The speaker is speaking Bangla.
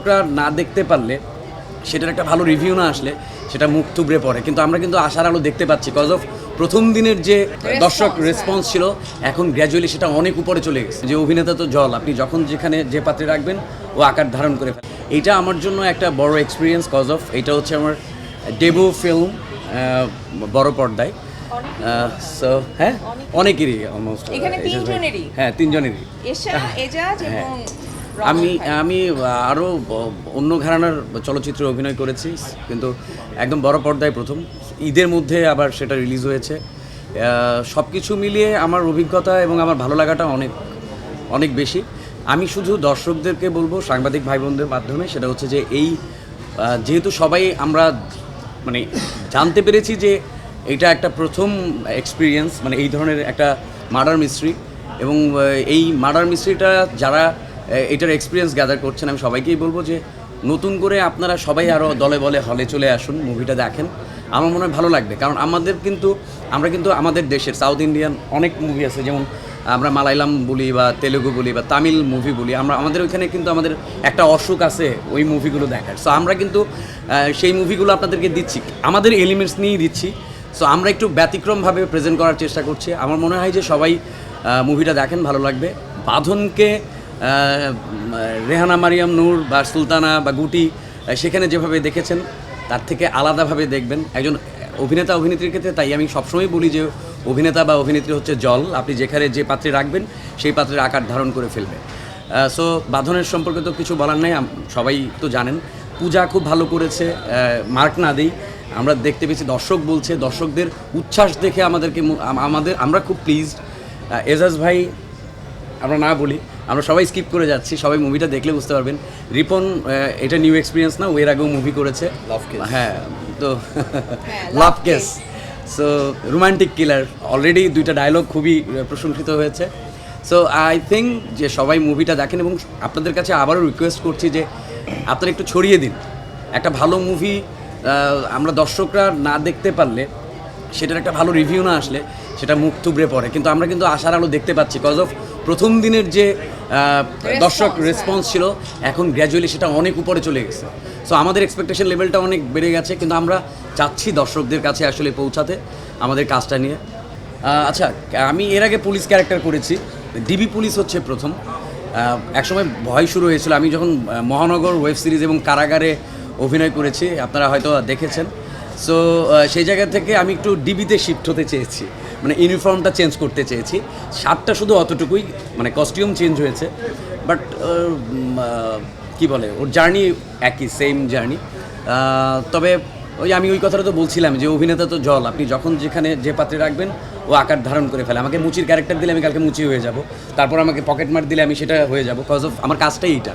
দর্শকরা না দেখতে পারলে সেটার একটা ভালো রিভিউ না আসলে সেটা মুখ থুবড়ে পড়ে। কিন্তু আমরা কিন্তু আশার আলো দেখতে পাচ্ছি কজ অফ প্রথম দিনের যে দর্শক হ্যাঁ। রেসপন্স ছিল এখন গ্র্যাজুয়ালি সেটা অনেক উপরে চলে গেছে। যে অভিনেতা তো জল আপনি যখন যেখানে যে পাত্রে রাখবেন ও আকার ধারণ করে ফেলে। এটা আমার জন্য একটা বড় এক্সপিরিয়েন্স কজ অফ এটা হচ্ছে আমার ডেবু ফিল্ম বড় পর্দায়। সো হ্যাঁ? অনেকেরই অলমোস্ট হ্যাঁ তিনজনেরই। এজাজ হ্যাঁ। এবং আমি আমি আরও অন্য ঘরানার চলচ্চিত্রে অভিনয় করেছি কিন্তু একদম বড় পর্দায় প্রথম। ঈদের মধ্যে আবার সেটা রিলিজ হয়েছে। সব কিছু মিলিয়ে আমার অভিজ্ঞতা এবং আমার ভালো লাগাটা অনেক অনেক বেশি। আমি শুধু দর্শকদেরকে বলব সাংবাদিক ভাই বোনদের মাধ্যমে সেটা হচ্ছে যে এই যেহেতু সবাই আমরা মানে জানতে পেরেছি যে এটা একটা প্রথম এক্সপিরিয়েন্স মানে এই ধরনের একটা মার্ডার মিস্ট্রি এবং এই মার্ডার মিস্ট্রিটা যারা এটার এক্সপিরিয়েন্স গ্যাদার করছেন, আমি সবাইকেই বলব যে নতুন করে আপনারা সবাই আরও দলে বলে হলে চলে আসুন মুভিটা দেখেন। আমার মনে হয় ভালো লাগবে, কারণ আমাদের কিন্তু, আমরা কিন্তু আমাদের দেশের সাউথ ইন্ডিয়ান অনেক মুভি আছে, যেমন আমরা মালায়ালাম বলি বা তেলেগু বলি বা তামিল মুভি বলি, আমরা, আমাদের ওইখানে কিন্তু আমাদের একটা অসুখ আছে ওই মুভিগুলো দেখার। সো আমরা কিন্তু সেই মুভিগুলো আপনাদেরকে দিচ্ছি, আমাদের এলিমেন্টস নিয়েই দিচ্ছি। সো আমরা একটু ব্যতিক্রমভাবে প্রেজেন্ট করার চেষ্টা করছি। আমার মনে হয় যে সবাই মুভিটা দেখেন, ভালো লাগবে। বাঁধনকে রেহানা মারিয়াম নূর বা সুলতানা বা গুটি সেখানে যেভাবে দেখেছেন, তার থেকে আলাদাভাবে দেখবেন। একজন অভিনেতা, অভিনেত্রীর ক্ষেত্রে তাই আমি সবসময় বলি যে অভিনেতা বা অভিনেত্রী হচ্ছে জল। আপনি যেখানে যে পাত্রে রাখবেন, সেই পাত্রের আকার ধারণ করে ফেলবে। সো বাঁধনের সম্পর্কে তো কিছু বলার নাই সবাই তো জানেন। পূজা খুব ভালো করেছে মার্ক না দেই। আমরা দেখতে পেয়েছি, দর্শক বলছে, দর্শকদের উচ্ছ্বাস দেখে আমাদেরকে আমাদের, আমরা খুব প্লিজড এজাজ ভাই আমরা না বলি আমরা সবাই স্কিপ করে যাচ্ছি সবাই মুভিটা দেখলে বুঝতে পারবেন। রিপন এটা নিউ এক্সপিরিয়েন্স না ও এর আগেও মুভি করেছে। Case. হ্যাঁ তো love case so romantic killer already দুইটা ডায়লগ খুবই প্রশংসিত হয়েছে। সো আই থিঙ্ক যে সবাই মুভিটা দেখেন এবং আপনাদের কাছে আবারও রিকোয়েস্ট করছি যে আপনারা একটু ছড়িয়ে দিন। একটা ভালো মুভি আমরা দর্শকরা না দেখতে পারলে সেটার একটা ভালো রিভিউ না আসলে সেটা মুখ থুবড়ে পড়ে। কিন্তু আমরা কিন্তু আশার আলো দেখতে পাচ্ছি কজ অফ প্রথম দিনের যে দর্শক রেসপন্স ছিল এখন গ্র্যাজুয়ালি সেটা অনেক উপরে চলে গেছে। সো আমাদের এক্সপেকটেশন লেভেলটা অনেক বেড়ে গেছে কিন্তু আমরা চাচ্ছি দর্শকদের কাছে আসলে পৌঁছাতে আমাদের কাজটা নিয়ে। আচ্ছা আমি এর আগে পুলিশ ক্যারেক্টার করেছি। ডিবি পুলিশ হচ্ছে প্রথম। একসময় ভয় শুরু হয়েছিল। আমি যখন মহানগর ওয়েব সিরিজ এবং কারাগারে অভিনয় করেছি আপনারা হয়তো দেখেছেন। সো সেই জায়গা থেকে আমি একটু ডিবিতে শিফট হতে চেয়েছি। মানে ইউনিফর্মটা চেঞ্জ করতে চেয়েছি। শার্টটা শুধু অতটুকুই মানে কস্টিউম চেঞ্জ হয়েছে। বাট কি বলে, ওর জার্নি একই সেম জার্নি তবে ওই আমি ওই কথাটা তো বলছিলাম যে অভিনেতা তো জল। আপনি যখন যেখানে যে পাত্রে রাখবেন, ও আকার ধারণ করে ফেলে। আমাকে মুচির ক্যারেক্টার দিলে আমি কালকে মুচি হয়ে যাব। তারপর আমাকে পকেট মার দিলে আমি সেটা হয়ে যাব কজ অফ আমার কাজটাই এইটা।